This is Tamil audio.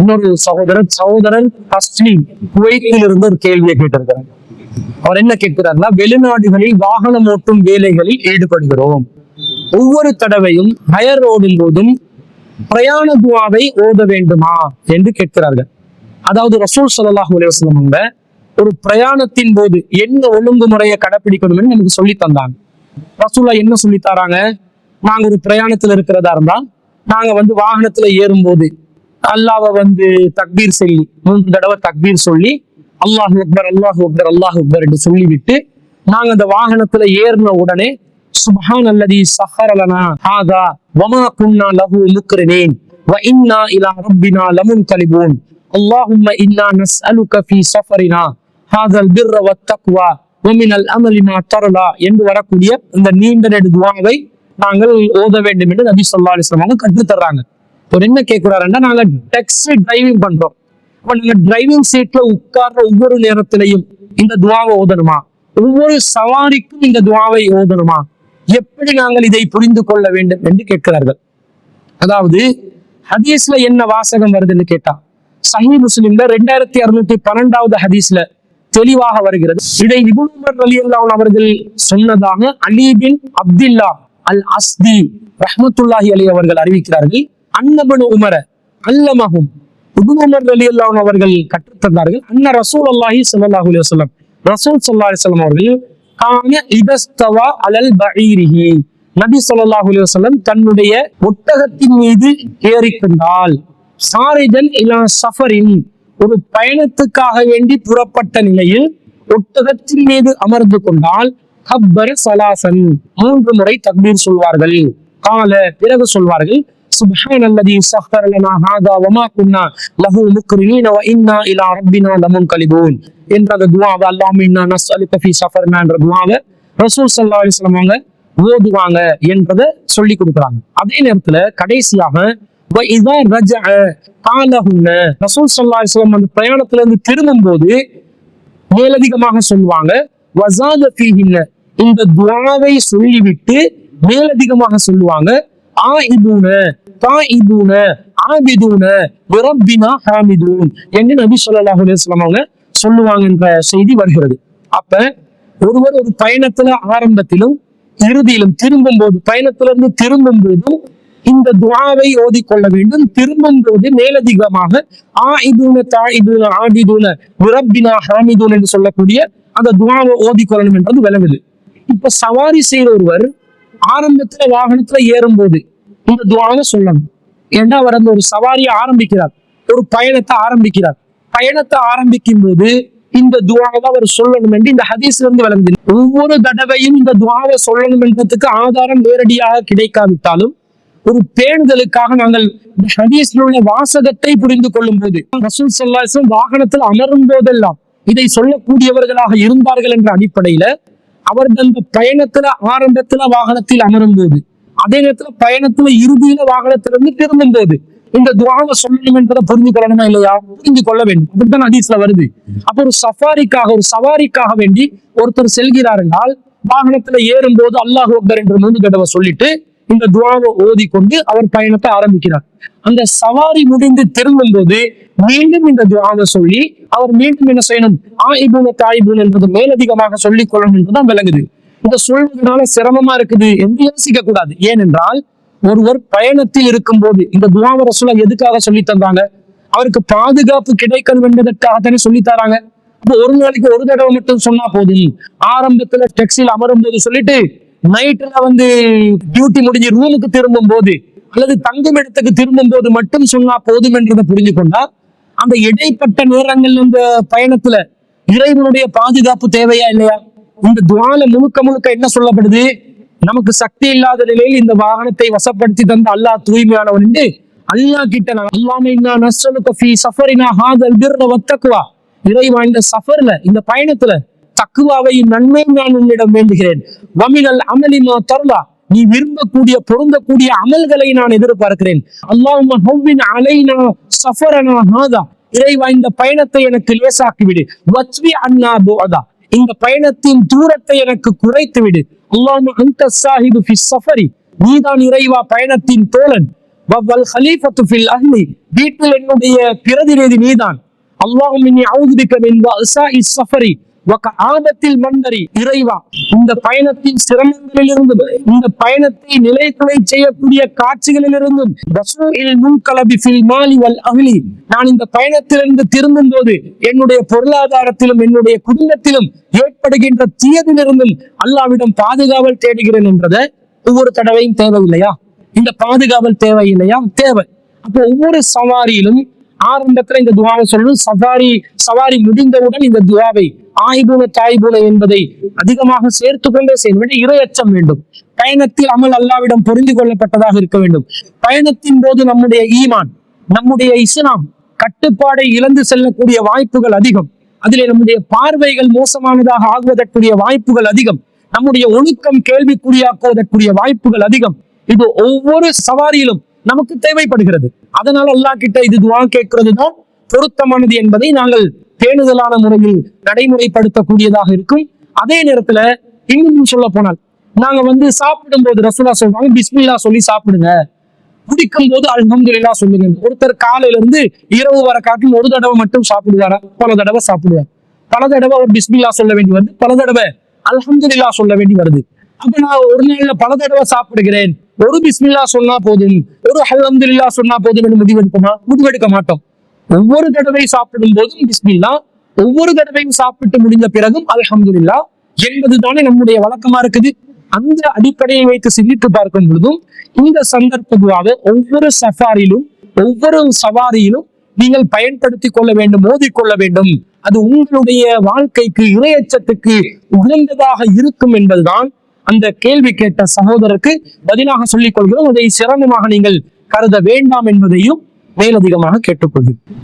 இன்னொரு சகோதரர் சகோதரர் ஹஸ்னி குவைத்தில் இருந்து ஒரு கேள்வியை கேட்டிருக்கிறார். அவர் என்ன கேட்கிறார்னா வெளிநாடுகளில் வாகனம் ஓட்டும் வேலைகளில் ஈடுபடுகிறோம். ஒவ்வொரு தடவையும் ஹயர் ரோடின் போதும் பிரயாண துவாவை ஓத வேண்டுமா என்று கேட்கிறார்கள். அதாவது ரசூல் ஸல்லல்லாஹு அலைஹி அவங்க ஒரு பிரயாணத்தின் போது என்ன ஒழுங்குமுறையை கடைபிடிக்கணும்னு நமக்கு சொல்லி தந்தாங்க. ரசூலா என்ன சொல்லி தராங்க? நாங்க ஒரு பிரயாணத்துல இருக்கிறதா இருந்தா நாங்க வந்து வாகனத்துல ஏறும்போது அல்லாஹ்வை வந்து தக்பீர் சொல்லி மூன்று தடவை தக்பீர் சொல்லி அல்லாஹ் அக்பர் அல்லாஹ் அக்பர் அல்லாஹ் அக்பர் என்று சொல்லிவிட்டு நாங்க அந்த வாகனத்துல ஏறின உடனே சுப்ஹான் அல்லதி சஹரலனா ஹாதா வமா குன்னா லஹு முக்ரினீன் வ இன்னா இலா ரப்பினா லமுன்கலிபூன் اللهم إنا نسألك في سفرنا هذا البر والتقوى ومن الأمل ما ترضى என்று வரக்கூடிய இந்த நீண்ட நெடு துவாவை நாங்கள் ஓத வேண்டும் என்று நபி சொல்லா அலிஸ்லாம் அவங்க கற்றுத்தர்றாங்க ஒரு என்ன கேட்கிறாருன்னா நாங்க டெக்ஸ்ட் டிரைவிங் பண்றோம். அப்ப நாங்க டிரைவிங் சீட்ல உட்கார்ற ஒவ்வொரு நேரத்திலையும் இந்த துவாவை ஓதணுமா? ஒவ்வொரு சவாரிக்கும் இந்த துவாவை ஓதணுமா? எப்படி நாங்கள் இதை புரிந்து கொள்ள வேண்டும் என்று கேட்கிறார்கள். அதாவது ஹதீஸ்ல என்ன வாசகம் வருதுன்னு கேட்டா சஹி முஸ்லிம்ல ரெண்டாயிரத்தி அறுநூத்தி பன்னெண்டாவது ஹதீஸ்ல தெளிவாக வருகிறது. இதை இபுமர் அலி அவர்கள் சொன்னதாக அலி பின் அப்துல்லா அல் அஸ்தி ரஹமத்துல்லாஹி அலி அவர்கள் அறிவிக்கிறார்கள் அன்னபனு உமர அல்லமகும் உமர் அலி அல்லாஹ் அவர்கள் கற்றுத்தந்தார்கள் அன்ன ரசூல் அல்லாஹி சல்லாஹ் அலி வல்லம் ரசூல் சல்லா அலைஹி வஸல்லம் அவர்கள் கான இதஸ்தவா அலல் பஈரிஹி நபி சொல்லாஹ் அலி வல்லம் தன்னுடைய ஒட்டகத்தின் மீது ஏறிக்கொண்டால் சாரிதன் இலா சஃபரின் ஒரு பயணத்துக்காக வேண்டி புறப்பட்ட நிலையில் ஒட்டகத்தின் மீது அமர்ந்து கொண்டால் கப்பர் சலாசன். மூன்று முறை தக்பீர் சொல்வார்கள். கால பிறகு சொல்வார்கள் சுபஹான் அல்லதி சஹர் லனா ஹாதா வமா குன்னா லஹு முக்ரினீன வ இன்னா இலா ரப்பினா லமுன்கலிபூன். என்ற அந்த துவாவை அல்லாஹ்ம இன்னா நஸ்அலுக ஃபீ சஃபர்னா என்ற துவாவை ரசூல் ஸல்லல்லாஹு அலைஹி வஸல்லம் அவங்க ஓதுவாங்க என்றதை சொல்லி கொடுக்குறாங்க. அதே நேரத்துல கடைசியாக வ இதா ரஜ காலஹுன்ன. ரசூல் ஸல்லல்லாஹு அலைஹி வஸல்லம் அந்த பிரயாணத்துல இருந்து திரும்பும் போது மேலதிகமாக சொல்லுவாங்க வசாத ஃபீஹின்ன. இந்த துவாவை சொல்லிவிட்டு மேலதிகமாக சொல்லுவாங்க ஆஇதூன தாஇதூன ஆபிதூன விரப்பினா ஹாமிதூன். என்று நபி ஸல்லல்லாஹு அலைஹி அவங்க சொல்லுவாங்க என்ற செய்தி வருகிறது. அப்ப ஒருவர் ஒரு பயணத்துல ஆரம்பத்திலும் இறுதியிலும் திரும்பும் போது பயணத்திலிருந்து திரும்பும் போதும் இந்த துவாவை ஓதிக்கொள்ள வேண்டும். திரும்பும் போது மேலதிகமாக ஆ இதுன தா இதுன ஆபிதுன விரப்பினா ஹாமிதூன் என்று சொல்லக்கூடிய அந்த துவாவை ஓதிக்கொள்ளணும் என்றது விளங்குது. இப்ப சவாரி செய்யற ஒருவர் ஆரம்பத்துல வாகனத்துல ஏறும்போது இந்த துவாவை சொல்லணும். ஏன்னா அவர் அந்த ஒரு சவாரியை ஆரம்பிக்கிறார்? ஒரு பயணத்தை ஆரம்பிக்கிறார். பயணத்தை ஆரம்பிக்கும் போது இந்த துவாவை அவர் சொல்லணும் என்று இந்த ஹதீஸ்ல இருந்து விளங்குது. ஒவ்வொரு தடவையும் இந்த துவாவை சொல்லணும் என்றதுக்கு ஆதாரம் நேரடியாக கிடைக்காவிட்டாலும் ஒரு பேணுதலுக்காக நாங்கள் இந்த உள்ள வாசகத்தை புரிந்து கொள்ளும் போது ரசூல் ஸல்லல்லாஹு வாகனத்தில் அமரும் போதெல்லாம் இதை சொல்லக்கூடியவர்களாக இருந்தார்கள் என்ற அடிப்படையில அவர் அந்த பயணத்துல ஆரம்பத்துல வாகனத்தில் அமரும் போது அதே நேரத்துல பயணத்துல இறுதியில வாகனத்திலிருந்து திரும்பும் போது இந்த துவாவை சொல்லணும் என்பதை புரிந்து இல்லையா? புரிஞ்சு கொள்ள வேண்டும். அப்படித்தான் அதிசல வருது. அப்ப ஒரு சஃபாரிக்காக ஒரு சவாரிக்காக வேண்டி ஒருத்தர் செல்கிறார் என்றால் வாகனத்துல ஏறும் போது அல்லாஹ் அக்பர் என்று மூன்று தடவை சொல்லிட்டு இந்த துவாவை ஓதி கொண்டு அவர் பயணத்தை ஆரம்பிக்கிறார். அந்த சவாரி முடிந்து திரும்பும் போது மீண்டும் இந்த துவாவை சொல்லி அவர் மீண்டும் என்ன செய்யணும்? ஆயிபூன தாயிபூன் என்பது மேலதிகமாக சொல்லிக் கொள்ளணும் என்றுதான் விளங்குது. இந்த சொல்வதனால சிரமமா இருக்குது என்று யோசிக்க கூடாது. ஏனென்றால் ஒருவர் பயணத்தில் இருக்கும் போது இந்த துவாவ ரசூலா எதுக்காக சொல்லி தந்தாங்க? அவருக்கு பாதுகாப்பு கிடைக்கணும் என்பதற்காக தானே சொல்லி தராங்க. ஒரு நாளைக்கு ஒரு தடவை மட்டும் சொன்னா போதும். ஆரம்பத்துல டெக்ஸில் அமரும் போது சொல்லிட்டு நைட்ல வந்து டியூட்டி முடிஞ்சு ரூமுக்கு திரும்பும் போது அல்லது தங்கும் இடத்துக்கு திரும்பும் போது மட்டும் சொன்னா போதும் என்றதை புரிஞ்சு கொண்டா அந்த இடைப்பட்ட நேரங்கள் இந்த பயணத்துல இறைவனுடைய பாதுகாப்பு தேவையா இல்லையா? இந்த துவால முழுக்க முழுக்க என்ன சொல்லப்படுது? நமக்கு சக்தி இல்லாத நிலையில் இந்த வாகனத்தை வசப்படுத்தி தந்த அல்லாஹ் தூய்மையானவன் என்று அல்லாஹ் கிட்ட நான் அல்லாம இன்னா ஃபீ சஃபரினா ஹாதல் பிர்ர வத்தக்வா இறைவா இந்த சஃபர்ல இந்த பயணத்துல தக்குவாவையும் நன்மையும் நான் உன்னிடம் வேண்டுகிறேன். வமினல் அமலிமா தருளா நீ விரும்பக்கூடிய பொருந்தக்கூடிய அமல்களை நான் எதிர்பார்க்கிறேன். அல்லாஹும்ம அலைனா சஃபரனா ஹாதா. இறைவா இந்த பயணத்தை எனக்கு லேசாக்கி விடு. வச்வி அண்ணா போதா இந்த பயணத்தின் தூரத்தை எனக்கு குறைத்து விடு. அல்லாம அந்த சாஹிபு ஃபி சஃபரி. நீதான் இறைவா பயணத்தின் தோழன். வவ்வல் ஹலீஃபத்து ஃபில் அஹ்லி. வீட்டில் என்னுடைய பிரதிநிதி நீதான். அல்லாஹும் இன்னி அவுதுபிக்க மின் வஅசாஇ சஃபரி. ஆபத்தில் மந்தரி இறைவா. இந்த பயணத்தின் சிரமங்களிலிருந்தும் இந்த பயணத்தை நிலைக்குலை செய்யக்கூடிய காட்சிகளிலிருந்தும் முன்கலபி ஃபில் மாலி வல் நான் இந்த பயணத்திலிருந்து திரும்பும் போது என்னுடைய பொருளாதாரத்திலும் என்னுடைய குடும்பத்திலும் ஏற்படுகின்ற தீயதிலிருந்தும் அல்லாவிடம் பாதுகாவல் தேடுகிறேன் என்றதை ஒவ்வொரு தடவையும் தேவையில்லையா? இந்த பாதுகாவல் தேவையில்லையா தேவை. அப்போ ஒவ்வொரு சவாரியிலும் ஆரம்பத்துல இந்த துவாவை சொல்லணும். சவாரி சவாரி முடிந்தவுடன் இந்த துவாவை ஆய்பூன தாய்புன என்பதை அதிகமாக சேர்த்து கொண்டே செய்ய வேண்டும் இரையச்சம் வேண்டும். பயணத்தில் அமல் அல்லாவிடம் புரிந்து கொள்ளப்பட்டதாக இருக்க வேண்டும். பயணத்தின் போது நம்முடைய ஈமான் நம்முடைய இஸ்லாம் கட்டுப்பாடை இழந்து செல்லக்கூடிய வாய்ப்புகள் அதிகம். அதிலே நம்முடைய பார்வைகள் மோசமானதாக ஆகுவதற்குரிய வாய்ப்புகள் அதிகம். நம்முடைய ஒழுக்கம் கேள்விக்குறியாக்குவதற்குரிய வாய்ப்புகள் அதிகம். இது ஒவ்வொரு சவாரியிலும் நமக்கு தேவைப்படுகிறது. அதனால் அல்லாஹ் கிட்ட இது துவா கேட்கிறது தான் பொருத்தமானது என்பதை நாங்கள் பேணுதலான முறையில் நடைமுறைப்படுத்தக்கூடியதாக இருக்கும். அதே நேரத்துல இன்னும் சொல்ல போனால் நாங்க வந்து சாப்பிடும் போது ரசூலா சொல்றாங்க பிஸ்மில்லா சொல்லி சாப்பிடுங்க. குடிக்கும் போது அல்ஹம்துல்லா சொல்லுங்க. ஒருத்தர் காலையில இருந்து இரவு வர காட்டிலும் ஒரு தடவை மட்டும் சாப்பிடுவாரா? பல தடவை சாப்பிடுவார். பல தடவை அவர் பிஸ்மில்லா சொல்ல வேண்டி வருது. பல தடவை அல்ஹம்துல்லா சொல்ல வேண்டி வருது. அப்ப நான் ஒரு நாள்ல பல தடவை சாப்பிடுகிறேன். ஒரு பிஸ்மில்லா சொன்னா போதும். ஒரு அல்ஹம்துல்லா சொன்னா போதும் என்று முடிவெடுப்போமா? முடிவெடுக்க மாட்டோம். ஒவ்வொரு தடவை சாப்பிடும் போதும் பிஸ்மில்லா ஒவ்வொரு தடவையும் சாப்பிட்டு முடிந்த பிறகும் அலஹம்துல்லா என்பது தானே நம்முடைய வழக்கமா இருக்குது. அந்த அடிப்படையை வைத்து சிந்தித்து பார்க்கும் பொழுதும் இந்த சந்தர்ப்பமாக ஒவ்வொரு சஃபாரிலும் ஒவ்வொரு சவாரியிலும் நீங்கள் பயன்படுத்தி கொள்ள வேண்டும் மோதிக்கொள்ள வேண்டும். அது உங்களுடைய வாழ்க்கைக்கு இரையச்சத்துக்கு உகந்ததாக இருக்கும் என்பதுதான் அந்த கேள்வி கேட்ட சகோதரருக்கு பதிலாக சொல்லிக் கொள்கிறோம். அதை சிரமமாக நீங்கள் கருத வேண்டாம் என்பதையும் மேலதிகமாக கேட்டுக்கொள்கிறேன்.